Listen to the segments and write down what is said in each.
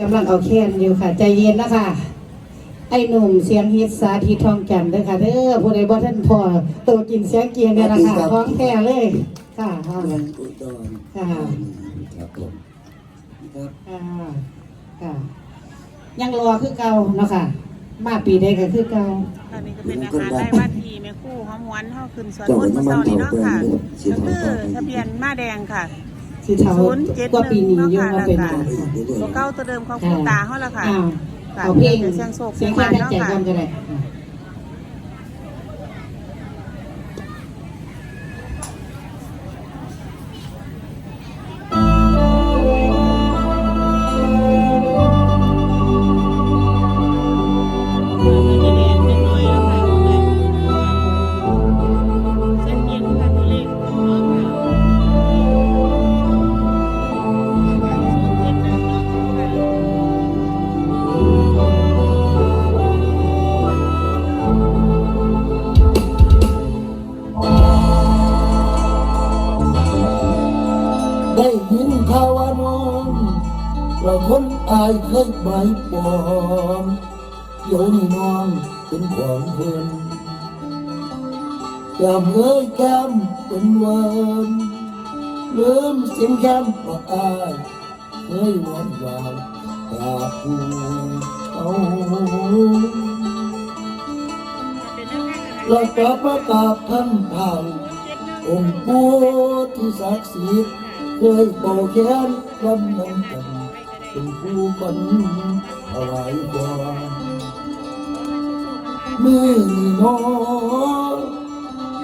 กำลังเอาแค้นอยู่ค่ะ ใจเย็นนะคะ ไอ้หนุ่มเสียงฮิตสาธิตทองจันทร์เด้อค่ะเด้อผู้ใดบ่ท่านพอตัวกินเสียงเกียร์เนี่ยนะคะท้องแท้เลย ค่ะค่ะเงินอุดรค่ะครับผมครับค่ะค่ะ ยังรอคือเก่าเนาะค่ะ มาปีใดก็คือเก่าอันนี้ก็เป็นอาหารได้วันทีแม่คู่หอมหวานเท่าขึ้นสวนมนต์เมื่อเช้านี้เนาะค่ะก็คือทะเบียนมาแดงค่ะ สิเท่าศูนย์เจ็ดกว่าปีนี้อยู่หนึ่งมาเป็นเนาะค่ะหยังตัวเก้าตัวเดิมของคุณตาเขาละค่ะอ้าวค่ะเอาเพลงเสียงโศกเสียงเสีแค่ยงตั้งใจหวานเนาะค่ะ กันก็ได้อะได้ เรากลับมากาบท่านเผ่าองค์ปู่ที่ศักดิ์สิทธิ์เคยโตแขนกำนังกันเป็นผู้คนถวายก่อนมือนี่นอ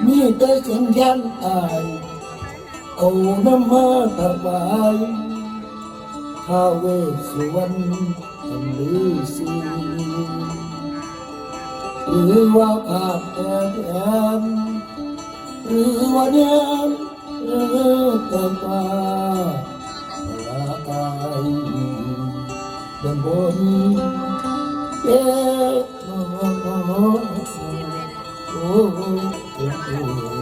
มีแต่เสียงยันอายเอาน้ำมาถวายท้าเวสวรรณทำลือสี หรือว่าขาดแอนแอนหรือว่าแนนหรือต่มาลาตายดังบนเอ๊ะโอ้โอ้โอ้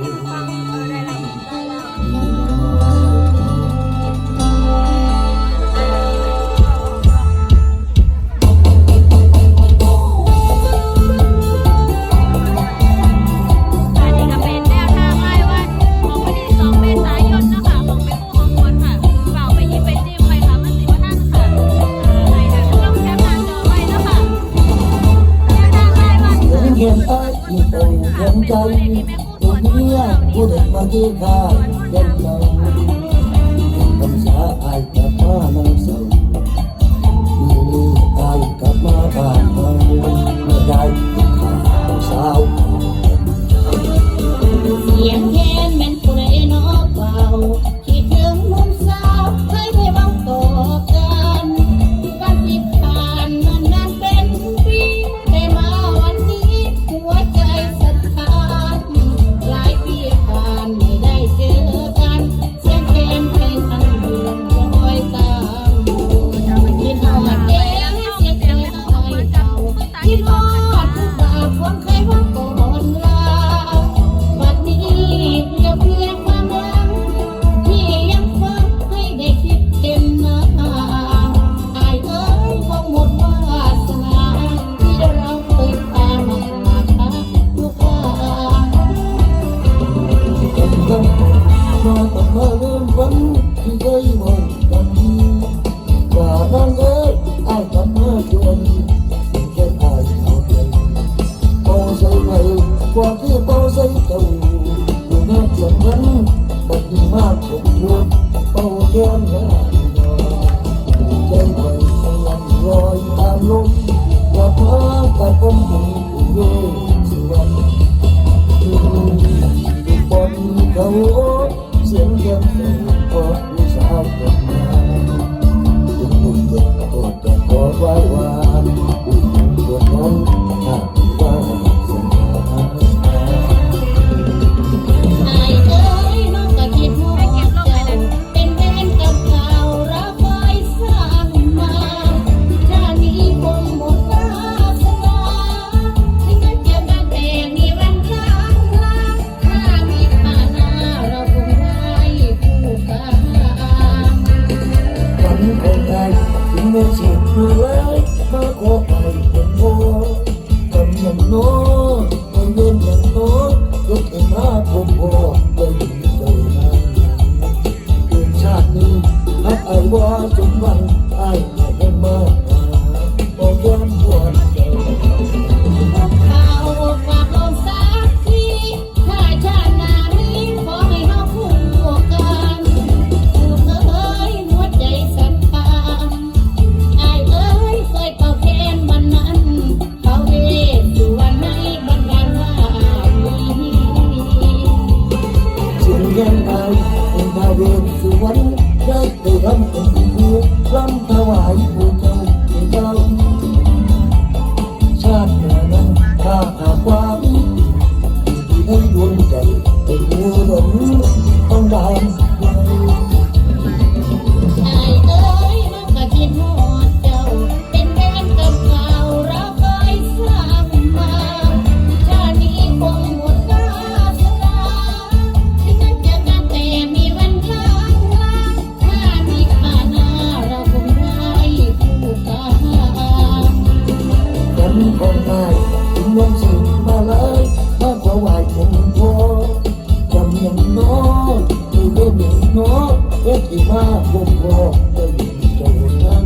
น้องก็ที่มาผมบอกจะอยู่ตรงนั้น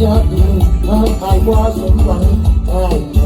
ชาตินี้หากใครว่าสมหวังได้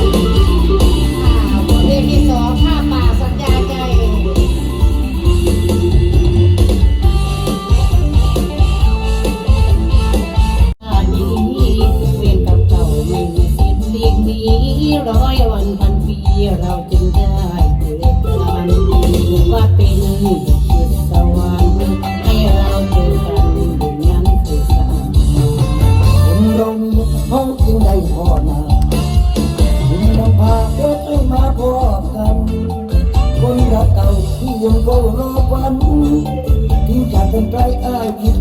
คป็นไรอ้ายคิด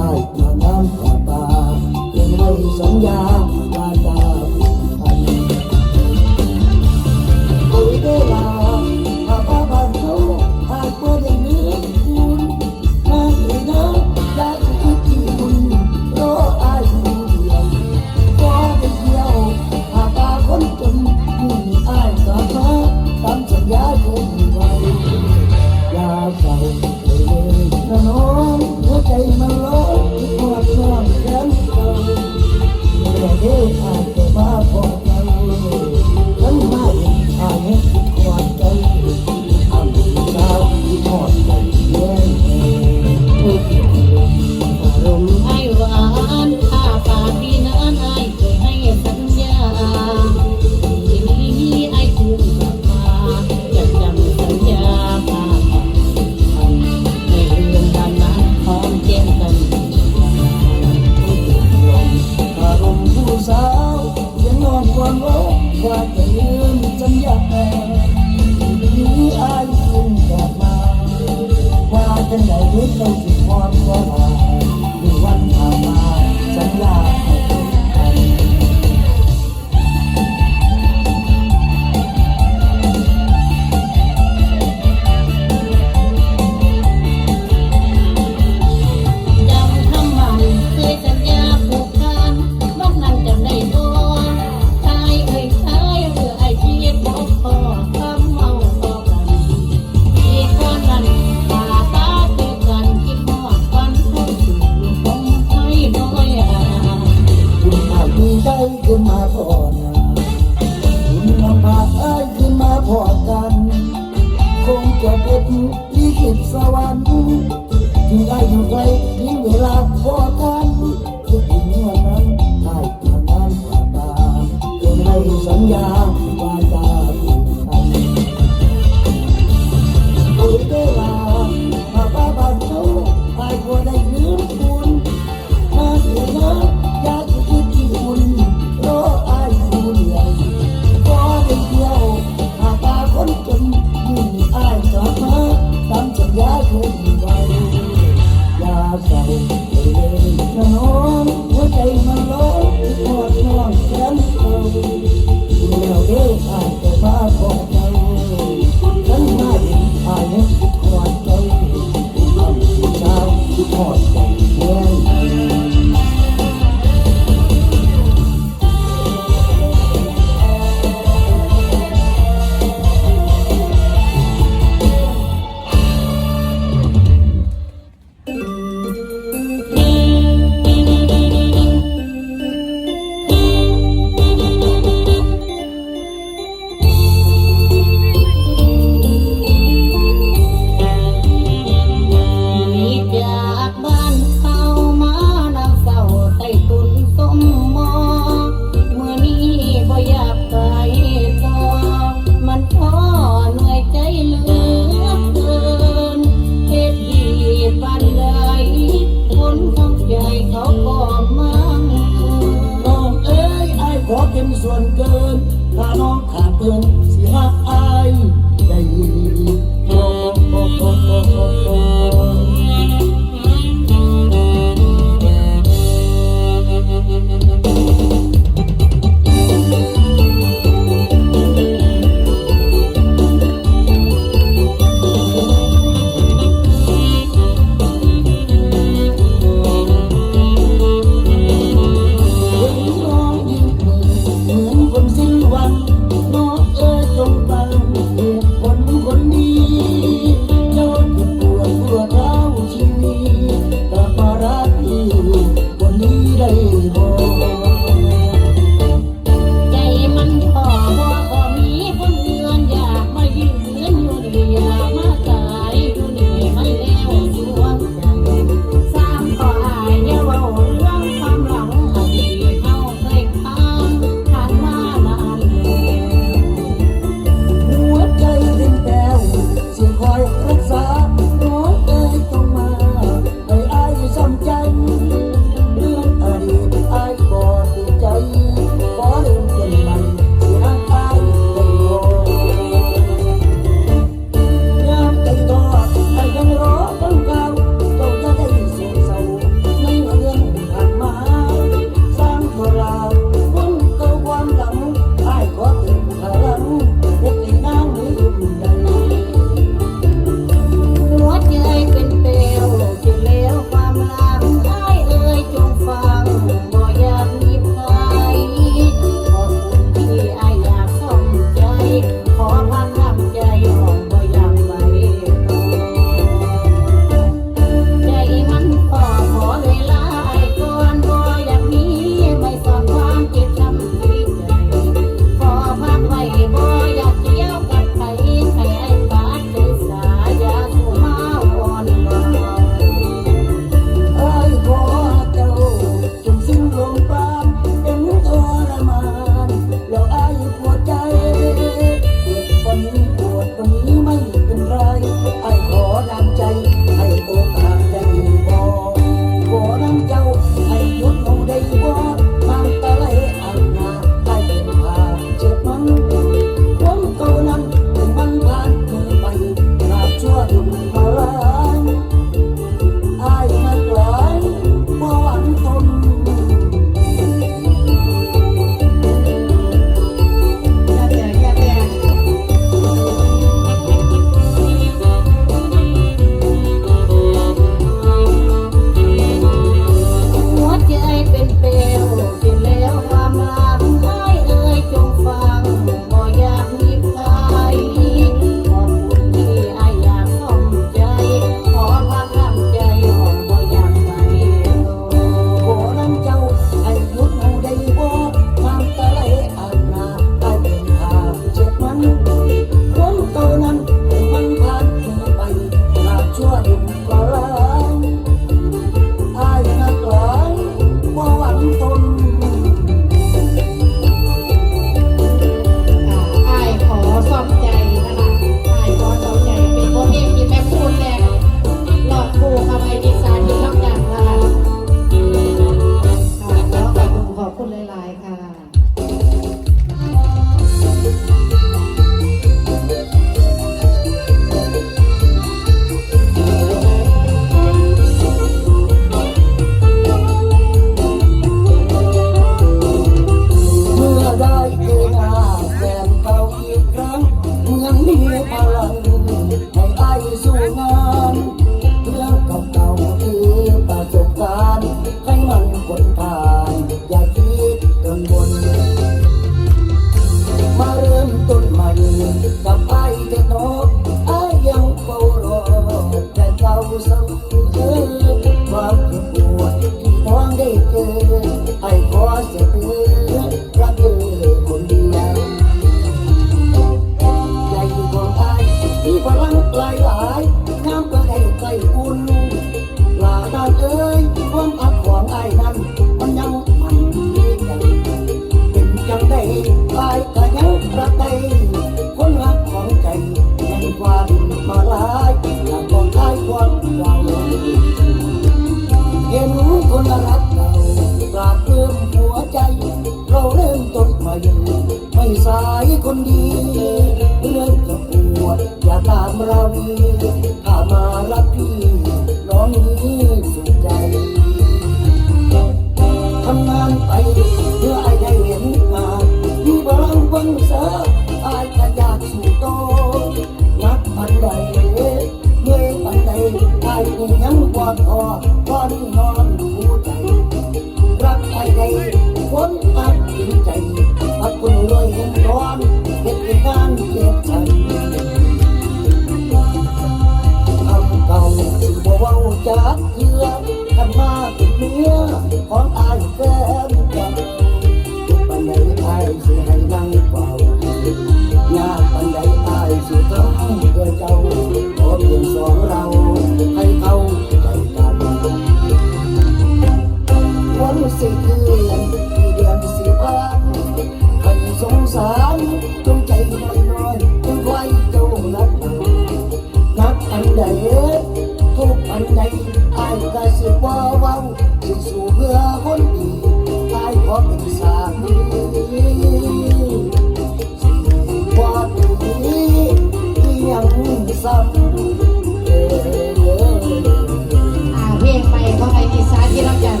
ี่รับยัน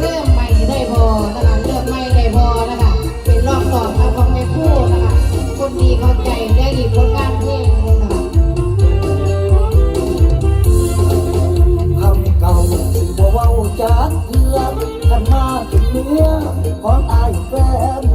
เริ่มใหม่ได้พอนะคะเริ่มใหม่ได้พอนะคะเป็นรอบสองนะของแม่คู่นะคะคนดีเข้าใจได้อีกคนงารเพลงนะคะคำเก่าสิบ่เว้าจากเพื่อนกันมาถึงเนื้อของอายแฟน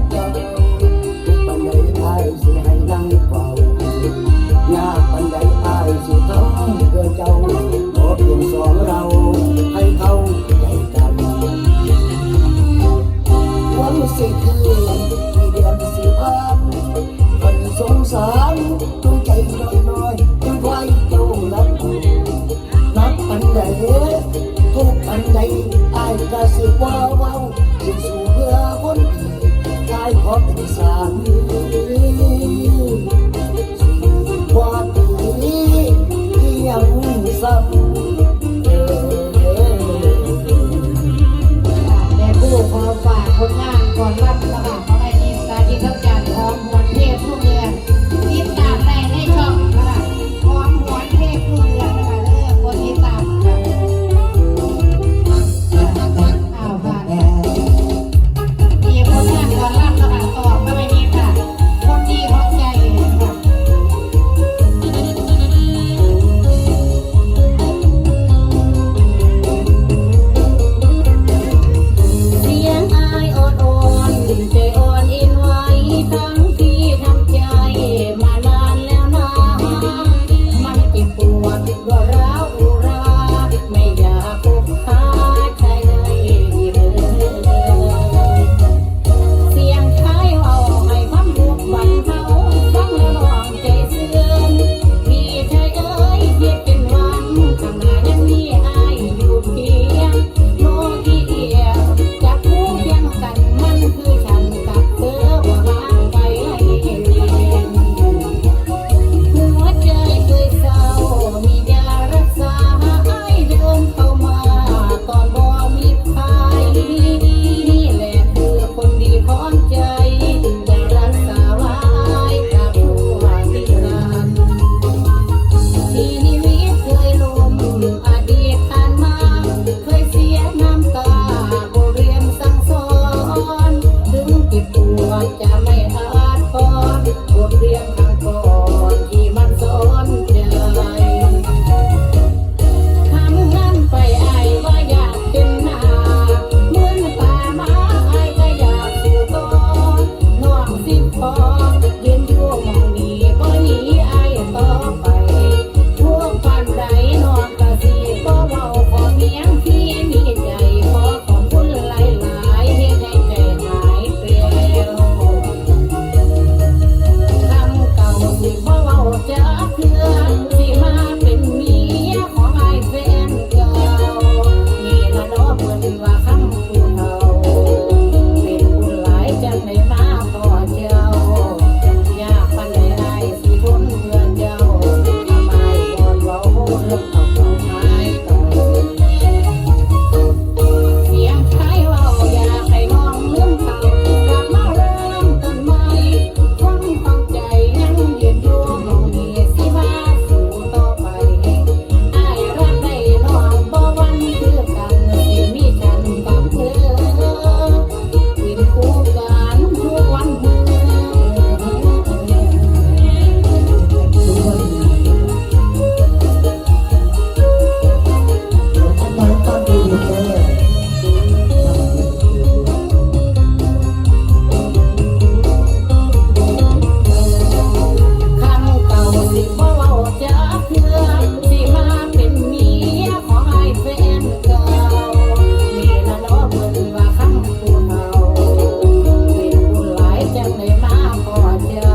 Yeah.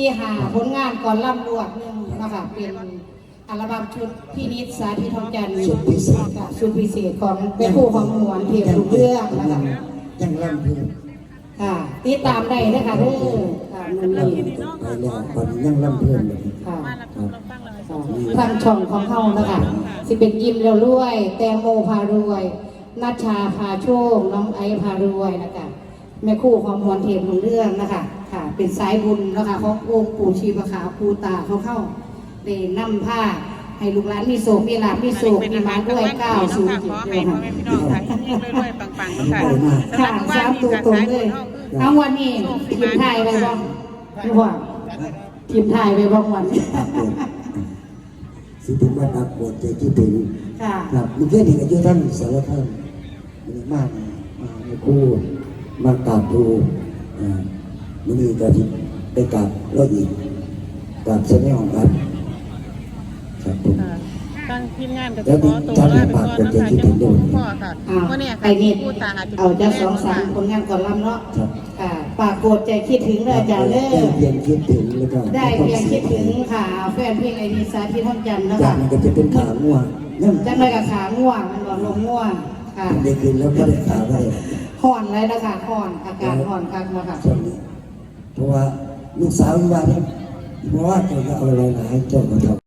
สี่หาผลงานก่อนล่ำรวดหนึ่งนะคะเป็นอัลบั้มชุดพี่นิดสาธิตทองจันทร์สุดพิเศษ ค่ะชุดพิเศษของเป็นผู้ของหวนเทียมทุกเรื่องนะคะยังร่ำเพิ่มค่ะติดตามได้นะคะเด้อค่ะมือนี้ไปแล้วตอนนี้ยังร่ำเพิ่มเลยค่ะมารับชมรับฟังเลยค่ะทางช่องของเขานะคะสิเป็นยิ้มเร็วรวย แตงโมพารวยนัชชาพาโชค น้องไอพารวยนะคะแม่คู่ของมวลเทียมทุกเรื่องนะคะ ค่ะ เป็นสายบุญนะคะขององค์ปู่ชีพขาวปูตาเขาเข้าได้นำผ้าให้ลูกหลานมีโศกมีลาภมีโศกมีมาด้วยเก้าศูนย์ขเจ็ดอเดีให้ยวพ่อค่ะแม่พี่น้องไทยเฮงๆรวยๆปังๆทุกท่านค่ะสามตัวตรงเลยเอาวันนี้ทีมไทยไปบ้างไม่ว่าทีมไทยไปบ้างวันนี้สิถึงว่าตักปวดใจที่ถึงค่ะครับเมื่อกี้นี่ก็อยู่ท่านสารคามมันมากมาในคู่มากราบครูอ่า มื่อนี้ก็ที่ไปกราบแล้วอีกกราบเสน่ห์ของกันครับผมตั้งทีมงานกับขอตัวลาไปก่อนนะคะจะมาพบพ่อค่ะอ้าววันนี้ไปค่ะนิดผู้ตาอาจจะเอาจะสองสามผลงานก่อนลำเนาะครับค่ะปากโกดใจคิดถึงเลยอาจารย์เด้ได้อเพียงคิดถึงแล้วก็ได้เพียงคิดถึงค่ะแฟนเพลงไอดีสาธิตท่องจันทร์นะจากคะนั้นก็จะเป็นขาง่วงนั่นจังเลยกับขาง่วงมันบอกลงง่วงค่ะได้กินแล้วก็ได้ขาได้ห่อนเลยนะคะห่อนอาการห่อนคักนะคะช่วงนี้ เพราะว่าลูกสาวว่านเนี่ยเพราะว่าเจ้าก็เอะไรหลายเจ้าก็ทำ